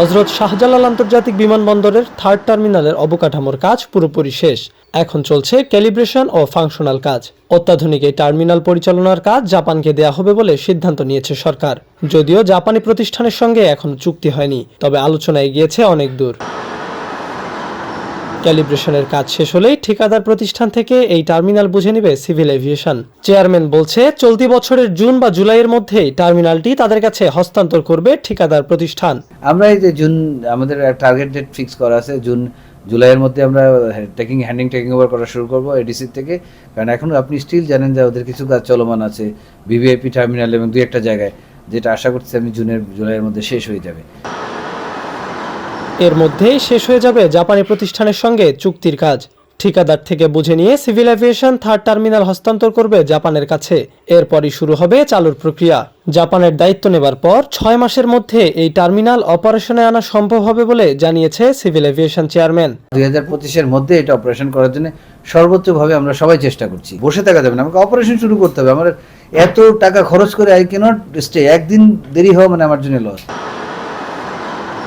হজরত শাহজালাল আন্তর্জাতিক বিমানবন্দরের থার্ড টার্মিনালের অবকাঠামোর কাজ পুরোপুরি শেষ। এখন চলছে ক্যালিব্রেশন ও ফাংশনাল কাজ। অত্যাধুনিক এই টার্মিনাল পরিচালনার কাজ জাপানকে দেয়া হবে বলে সিদ্ধান্ত নিয়েছে সরকার। যদিও জাপানি প্রতিষ্ঠানের সঙ্গে এখনও চুক্তি হয়নি, তবে আলোচনায় গিয়েছে অনেক দূর। ক্যালিব্রেশনের কাজ শেষ হলেই ঠিকাদার প্রতিষ্ঠান থেকে এই টার্মিনাল বুঝে নেবে সিভিল এভিয়েশন। চেয়ারম্যান বলছে, চলতি বছরের জুন বা জুলাইয়ের মধ্যেই টার্মিনালটি তাদের কাছে হস্তান্তর করবে ঠিকাদার প্রতিষ্ঠান। আমরা এই যে জুন, আমাদের টার্গেট ডেট ফিক্স করা আছে, জুন, জুলাইয়ের মধ্যে আমরা টেকিং হ্যান্ডিং টেকিং ওভার করা শুরু করব এডিসির থেকে। কারণ এখন আপনি স্টিল জানেন যে ওদের কিছু কাজ চলমান আছে ভিভিআইপি টার্মিনাল এবং দুই একটা জায়গায়, যেটা আশা করছি আমি জুনের, জুলাইয়ের মধ্যে শেষ হয়ে যাবে। এর মধ্যেই শেষ হয়ে যাবে জাপানি প্রতিষ্ঠানের সঙ্গে চুক্তির কাজ। ঠিকাদার থেকে বুঝে নিয়ে সিভিল এভিয়েশন থার্ড টার্মিনাল হস্তান্তর করবে জাপানের কাছে। এরপরই শুরু হবে চালুর প্রক্রিয়া। জাপানের দায়িত্ব নেবার পর ছয় মাসের মধ্যে এই টার্মিনাল অপারেশনে আনা সম্ভব হবে বলে জানিয়েছে সিভিল এভিয়েশন চেয়ারম্যান। দুই হাজার পঁচিশের মধ্যে এটা অপারেশন করার জন্য সর্বোচ্চভাবে আমরা সবাই চেষ্টা করছি। বসে থাকা যাবে না। আমাকে অপারেশন শুরু করতে হবে। আমার এত টাকা খরচ করে আই ক্যানট স্টে। একদিন দেরি হওয়া মানে আমার জন্য লস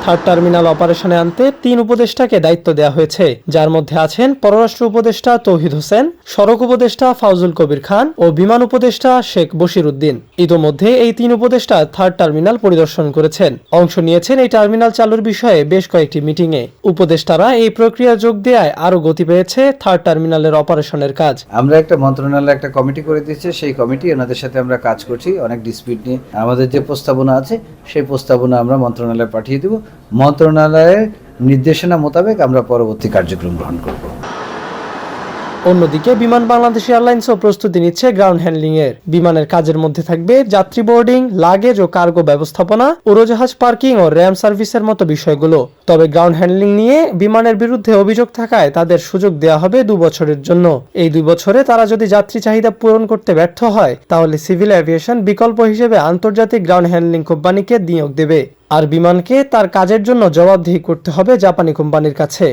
থার্ড টার্মিনাল অপারেশনে আনতে তিন উপদেষ্টাকে দায়িত্ব দেওয়া হয়েছে, যার মধ্যে আছেন পররাষ্ট্র উপদেষ্টা তৌহিদ হোসেন, সড়ক উপদেষ্টা ফাউজুল কবির খান ও বিমান উপদেষ্টা শেখ বশির উদ্দিন। ইতোমধ্যে এই তিন উপদেষ্টা থার্ড টার্মিনাল পরিদর্শন করেছেন। অংশ নিয়েছেন এই টার্মিনাল চালুর বিষয়ে বেশ কয়েকটি মিটিংয়ে। উপদেষ্টারা এই প্রক্রিয়া যোগ দেওয়ায় আরও গতি পেয়েছে থার্ড টার্মিনালের অপারেশনের কাজ। আমরা একটা মন্ত্রণালয়ে একটা কমিটি করে দিয়েছে, সেই কমিটি ওনাদের সাথে আমরা কাজ করছি, অনেক ডিসপিউট নিয়ে। আমাদের যে প্রস্তাবনা আছে, সেই প্রস্তাবনা আমরা মন্ত্রণালয়ে পাঠিয়ে দেব। মন্ত্রণালয়ের নির্দেশনা মোতাবেক আমরা পরবর্তী কার্যক্রম গ্রহণ করব। অন্যদিকে বিমান বাংলাদেশ এয়ারলাইন্সও প্রস্তুতি নিচ্ছে গ্রাউন্ড হ্যান্ডলিং এর বিমানের কাজের মধ্যে থাকবে যাত্রী বোর্ডিং লাগেজ ও কার্গো ব্যবস্থাপনা, উড়োজাহাজ পার্কিং ও র্যাম সার্ভিসের মতো বিষয়গুলো। তবে গ্রাউন্ড হ্যান্ডলিং নিয়ে বিমানের বিরুদ্ধে অভিযোগ থাকায় তাদের সুযোগ দেওয়া হবে দু বছরের জন্য। এই দুই বছরে তারা যদি যাত্রী চাহিদা পূরণ করতে ব্যর্থ হয়, তাহলে সিভিল এভিয়েশন বিকল্প হিসেবে আন্তর্জাতিক গ্রাউন্ড হ্যান্ডলিং কোম্পানিকে নিয়োগ দেবে। আর বিমানকে তার কাজের জন্য জবাবদিহি করতে হবে জাপানি কোম্পানির কাছে।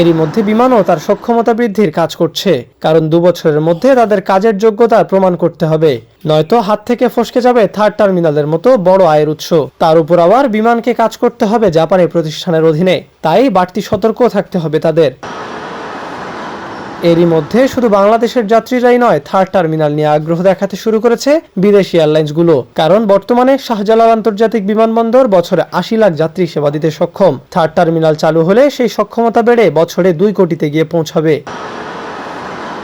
এরই মধ্যে বিমানও তার সক্ষমতা বৃদ্ধির কাজ করছে। কারণ দু বছরের মধ্যে তাদের কাজের যোগ্যতা প্রমাণ করতে হবে। নয়তো হাত থেকে ফসকে যাবে থার্ড টার্মিনালের মতো বড় আয়ের উৎস। তার উপর আবার বিমানকে কাজ করতে হবে জাপানি প্রতিষ্ঠানের অধীনে। তাই বাড়তি সতর্ক থাকতে হবে তাদের। এরই মধ্যে শুধু বাংলাদেশের যাত্রীরাই নয়, থার্ড টার্মিনাল নিয়ে আগ্রহ দেখাতে শুরু করেছে বিদেশি এয়ারলাইন্সগুলো। কারণ বর্তমানে শাহজালাল আন্তর্জাতিক বিমানবন্দর বছরে আশি লাখ যাত্রী সেবা দিতে সক্ষম। থার্ড টার্মিনাল চালু হলে সেই সক্ষমতা বেড়ে বছরে দুই কোটিতে গিয়ে পৌঁছাবে।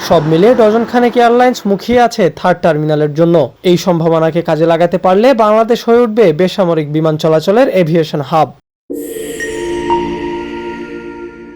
সব মিলিয়ে ডজন খানেক এয়ারলাইন্স মুখিয়ে আছে থার্ড টার্মিনালের জন্য। এই সম্ভাবনাকে কাজে লাগাতে পারলে বাংলাদেশ হয়ে উঠবে বেসামরিক বিমান চলাচলের এভিয়েশন হাব।